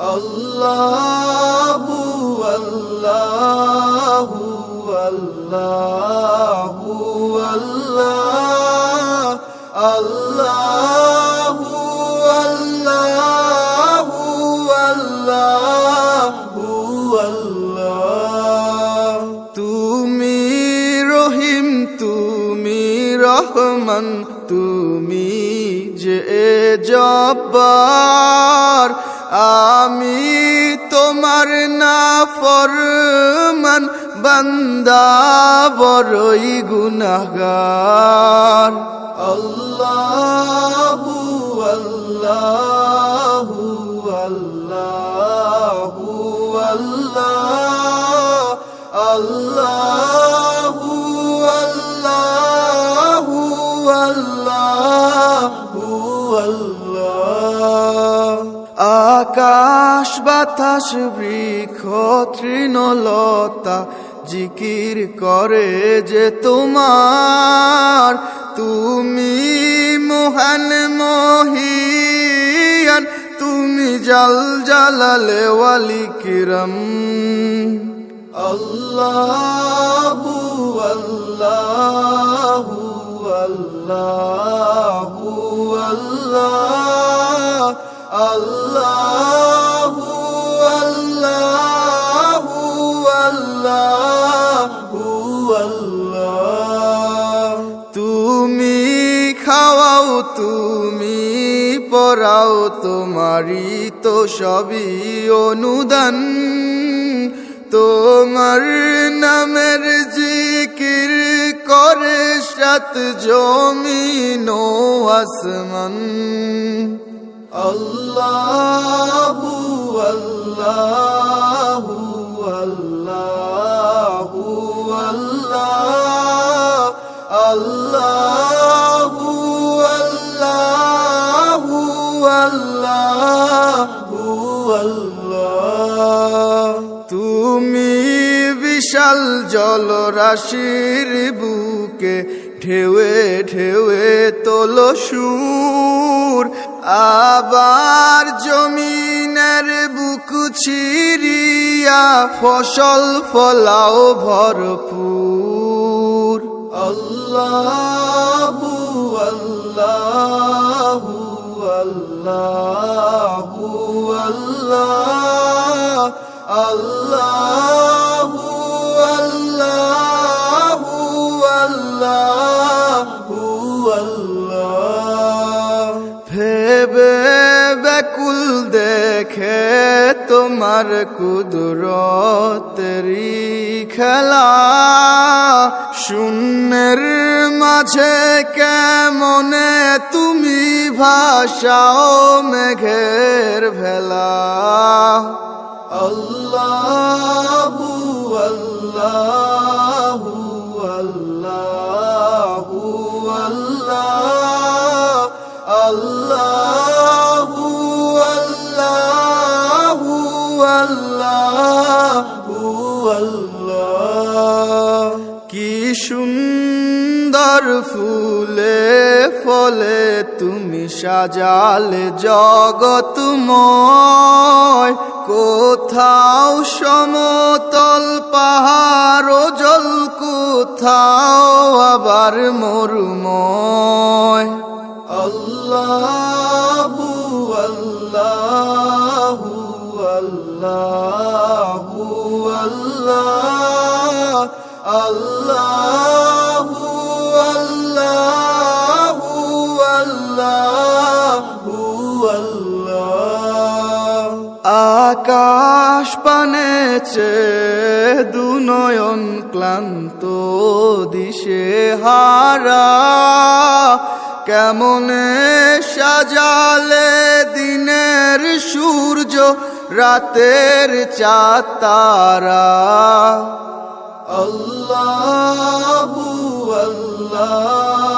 আল্লাহু আল্লাহু আল্লাহু আল্লাহ আল্লাহু আল্লাহু আল্লাহু আল্লাহ তুমি রহিম তুমি রহমান তুমি যে জব্বার আমি তোমার না ফরমান বান্দা বড়ই গুনাহগার। আল্লাহু আল্লাহু আল্লাহু আল্লাহ আল্লাহু আকাশ, বাতাস, বৃক্ষ, তৃণলতা জিকির করে যে তোমার। তুমি মহান মহিয়ান, তুমি জাল জালালে ওয়ালি কিরম। আল্লাহু আল্লাহু আল্লাহু আল্লাহ, আল্লাহু পরাও তোমারই তো সবই অনুদান। তোমার নামের জিকির করে সাত জমিন আসমান। আল্লাহু আল্লাহু। বিশাল জলরাশির বুকে ঢেউয়ে ঢেউয়ে তোলো সুর আবার জমিনের বুক ছিড়িয়া ফসল ফলাও ভরপুর। আল্লাহু আল্লাহু আল্লাহু আল্লাহ, আল্লাহু ভেবে বেকুল দেখে তোমার কুদরতেরি খেলা। শূন্যের মাঝে কেমনে তুমি ভাষাও মেঘের ভেলা। আল্লাহু আল্লাহু আল্লাহু আল্লাহ। আল্লাহু আল্লাহু। কি সুন্দর ফুলে ফলে তুমি সাজালে জগতময় কোথাও সমতল পাহাড় জল, কোথাও আবার মরুময়। আল্লাহু আল্লাহু আল্লাহু। আল্লাহ আল্লাহু আল্লাহু আল্লাহু আল্লাহ। আকাশ পানেছে দুনয়ন ক্লান্ত দিশে হারা কেমনে সাজালে সূর্য রাতের চাতারা আল্লাহ আল্লাহু।